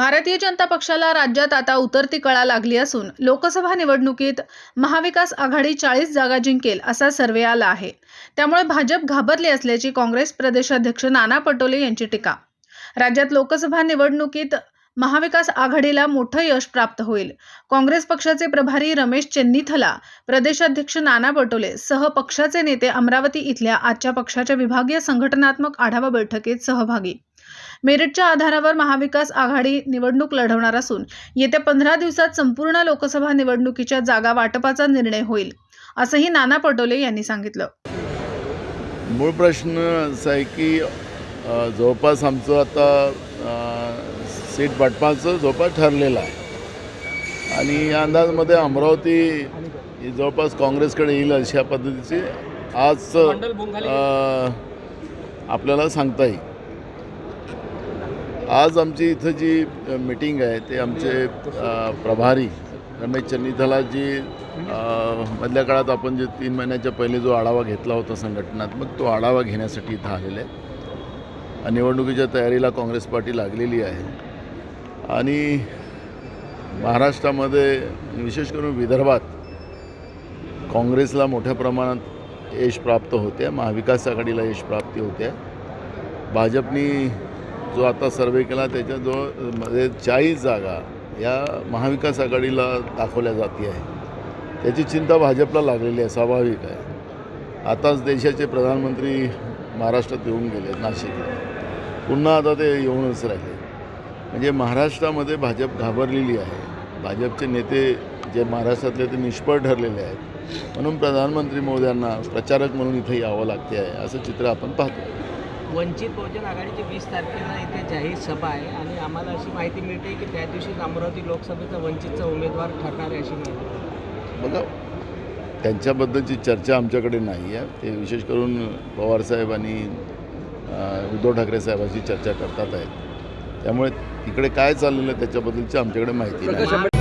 भारतीय जनता पक्षाला राज्यात आता उतरती कळा लागली असून लोकसभा निवडणुकीत महाविकास आघाडी चाळीस जागा जिंकेल असा सर्वे आला आहे. त्यामुळे भाजप घाबरली असल्याची काँग्रेस प्रदेशाध्यक्ष नाना पटोले यांची टीका. राज्यात लोकसभा निवडणुकीत महाविकास आघाडीला मोठं यश प्राप्त होईल. काँग्रेस पक्षाचे प्रभारी रमेश चेन्नीथला प्रदेशाध्यक्ष नाना पटोले सह पक्षाचे नेते अमरावती इथल्या आजच्या पक्षाच्या विभागीय संघटनात्मक आढावा बैठकीत सहभागी. मेरिटच्या आधारावर महाविकास आघाडी निवडणूक लढवणार असून येत्या पंधरा दिवसात संपूर्ण लोकसभा निवडणुकीच्या जागा वाटपाचा निर्णय होईल असंही नाना पटोले यांनी सांगितलं. मूळ प्रश्न असा आहे की जवळपास आमचं आता सीट वाटपाचं जवळपास ठरलेलं आहे. आणि या अंदाजमध्ये अमरावती ही जवळपास काँग्रेसकडे येईल अशा पद्धतीची आज आपल्याला सांगता येईल. आज आमची इथं जी मीटिंग आहे ते आमचे प्रभारी रमेश चन्नीथलाजी अ, मधल्या काळात आपण जे तीन महिन्याच्या पहिले जो आढावा घेतला होता संघटनात्मक तो आढावा घेण्यासाठी इथं आलेले आहे निवडणुकीच्या तयारीला काँग्रेस पार्टी लागलेली आहे. आणि महाराष्ट्रामध्ये विशेष करून विदर्भात काँग्रेसला मोठ्या प्रमाणात यश प्राप्त होते. महाविकास आघाडीला यश प्राप्ती होते. भाजपनी जो आता सर्वे केला त्याच्याजवळमध्ये चाळीस जागा या महाविकास आघाडीला दाखवल्या जाते आहे. त्याची चिंता भाजपला लागलेली आहे स्वाभाविक आहे. आताच देशाचे प्रधानमंत्री महाराष्ट्रात येऊन गेले नाशिकला. पुन्हा आता ते येऊनच राहिले म्हणजे महाराष्ट्रामध्ये भाजप घाबरलेली आहे. भाजपचे नेते जे महाराष्ट्रातले ते निष्फळ ठरलेले आहेत. म्हणून प्रधानमंत्री मोदयांना प्रचारक म्हणून इथे यावं लागते आहे असं चित्र आपण पाहतो. वंचित बहुजन आघाडीची वीस तारखेला इथे जाहीर सभा आहे आणि आम्हाला अशी माहिती मिळते की त्या दिवशीच अमरावती लोकसभेचा वंचितचा उमेदवार ठरणार आहे अशी माहिती. बघा त्यांच्याबद्दलची चर्चा आमच्याकडे नाही आहे. ते विशेष करून पवारसाहेब आणि अ, उद्धव ठाकरे साहेबांशी चर्चा करतात आहेत. त्यामुळे तिकडे काय चाललेलं आहे त्याच्याबद्दलची आमच्याकडे माहिती नाही.